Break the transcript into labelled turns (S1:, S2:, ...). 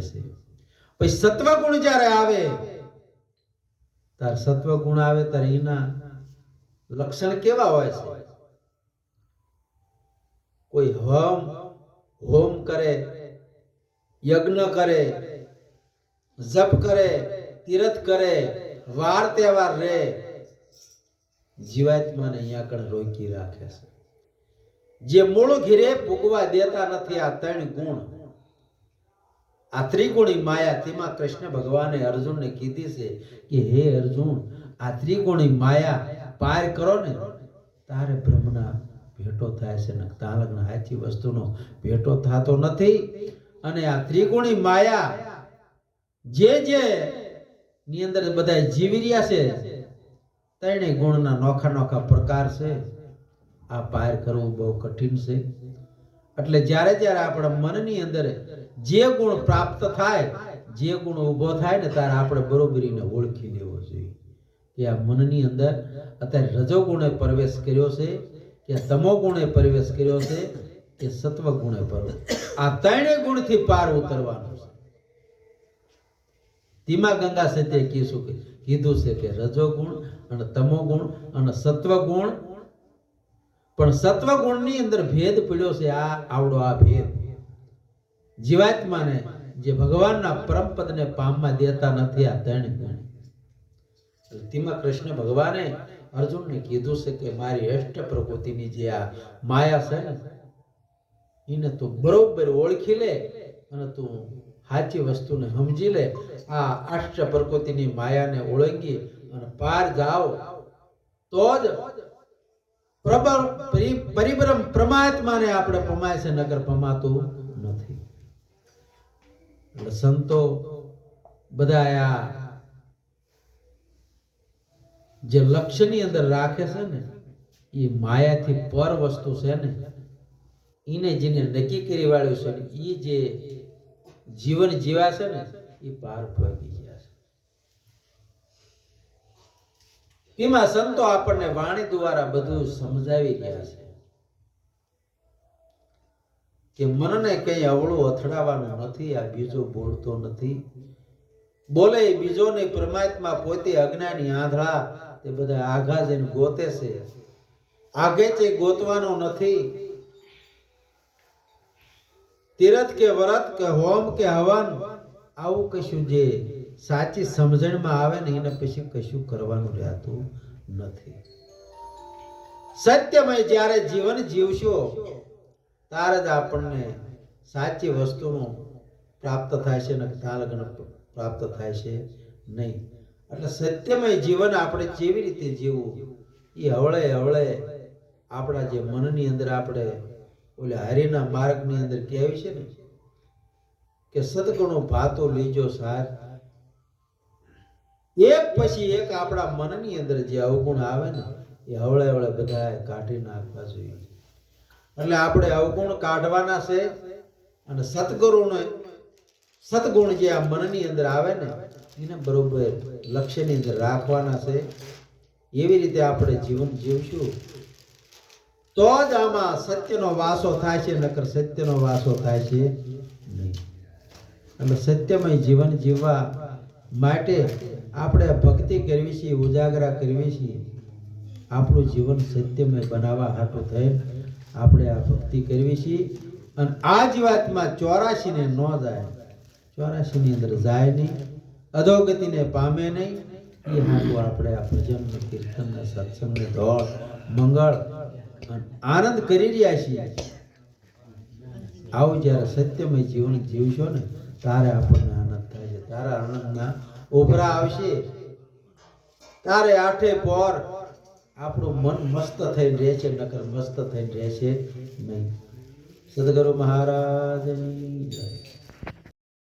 S1: છે. પછી સત્વગુણ જ્યારે આવે, તાર સત્વગુણ આવે ત્યારે એના લક્ષણ કેવા હોય છે? કોઈ હોમ હોમ કરે, યજ્ઞ કરે, જપ કરે, તીરથ કરે, વાર તહેવાર રે, જીવાત્માને અહીંયા આગળ રોકી રાખે છે. જે મૂળ ઘીરે ભૂગવા દેતા નથી આ ત્રણ ગુણ. આ ત્રિગુણી માયા તેમાં કૃષ્ણ ભગવાને અર્જુનને કીધી છે કે, હે અર્જુન, આ ત્રિગુણી માયા પાર કરો ને, તારે બ્રહ્મના ભેટો થાય છે ને તાલકના હાથી વસ્તુનો ભેટો થતો નથી. અને આ ત્રિગુણી માયા જે જે ની અંદર બધા જીવી રહ્યા છે, ત્રણેય ગુણના નોખા નોખા પ્રકાર છે. આ પાર કરવું બહુ કઠિન છે. એટલે જ્યારે જ્યારે આપણા મનની અંદર જે ગુણ પ્રાપ્ત થાય, જે ગુણ ઊભો થાય ને ત્યારે આપણે બરોબરીને ઓળખી લેવો જોઈએ. કે આ મનની અંદર અત્યારે રજો ગુણે પ્રવેશ કર્યો છે, કે તમો ગુણે પ્રવેશ કર્યો છે, કે સત્વ ગુણે પ્રવેશ. આ ત્રણેય ગુણથી પાર ઉતરવાનું છે. ધીમા ગંગા સત્ય કીધું છે કે રજો ગુણ અને તમો ગુણ અને સત્વ ગુણ પણ સત્વગુણની અંદર ભેદ પડ્યો છે આ આવડો આ ભેદ. જીવાત્માને જે ભગવાનના પરમ પદને પામવા દેતા નથી આ તેણે ગણી. તેમાં કૃષ્ણ ભગવાને અર્જુનને કીધું છે કે મારી અષ્ટ પ્રકૃતિની જે આ માયા છે ને, એને તું બરોબર ઓળખી લે અને તું સાચી વસ્તુને સમજી લે. આ અષ્ટ પ્રકૃતિની માયાને ઓળંગી અને પાર જાઓ તો જ પ્રબળ, પરી- પ્રમાત્માને આપણે પમાય છે, નગર પમાતું નથી. સંતો બધા આ જે લક્ષ્યની અંદર રાખે છે ને એ માયાથી પર વસ્તુ છે ને એને જેને નક્કી કરી વાળ્યું છે એ જે જીવન જીવા છે ને એ પાર ભાગી ગયા છે એમાં સંતો આપણને વાણી દ્વારા બધું સમજાવી ગયા છે. કે મનને કઈ અવળું અથડાવાનું નથી, આ બીજો બોલતો નથી. બોલે બીજો ને પરમાત્મા પોતે અજ્ઞાની આંધળા, તે બધા આઘા જઈને ગોતે છે. આગે તે ગોતવાનો નથી. તીરથ કે વ્રત કે હોમ કે હવન, આવું કશું જે સાચી સમજણમાં આવે ને એને પછી કશું કરવાનું રહેતું નથી. સત્યમય જ્યારે જીવન જીવશો, ત્યારે જ આપણને સાચી વસ્તુનું પ્રાપ્ત થાય છે અને પ્રાપ્ત થાય છે નહીં. એટલે સત્યમય જીવન આપણે કેવી રીતે જીવવું? એ હવળે હવળે આપણા જે મનની અંદર આપણે ઓલે હરિના માર્ગની અંદર કહેવી છે ને કે સદગુણો ભાતો લીજો સાર. એક પછી એક આપણા મનની અંદર જે અવગુણ આવે ને, એ હવળે હવળે બધા કાઢી નાખવા જોઈએ. એટલે આપણે અવગુણ કાઢવાના છે અને સદગુરુને, સદગુણ જે આ મનની અંદર આવે ને, એને બરોબર લક્ષ્યની અંદર રાખવાના છે. એવી રીતે આપણે જીવન જીવશું. તો જ આમાં સત્યનો વાસો થાય છે, નકર સત્યનો વાસો થાય છે નહીં. એટલે સત્યમય જીવન જીવવા માટે આપણે ભક્તિ કરવી છે, ઉજાગરા કરવી છીએ આપણું જીવન સત્યમય બનાવવા હાટું થઈ આપણે આ ભક્તિ કરવી છીએ અને આ જ વાતમાં ચોરાશીને ન જાય. ચોરાશીની અંદર જાય નહીં. અધોગતિને પામે નહીં. એ હાટું આપણે આ ભજન ને કીર્તન ને સત્સંગ ને દોડ મંગળ આનંદ કરી રહ્યા છીએ. આવું જ્યારે સત્યમય જીવન જીવશો ને, ત્યારે આપણને તારા આનંદના ઉભરા આવશે. તારે આઠે પોર આપણું મન મસ્ત થઈને રહે છે નકર મસ્ત થઈને રહે છે નહીં. સદગુરુ મહારાજની જય.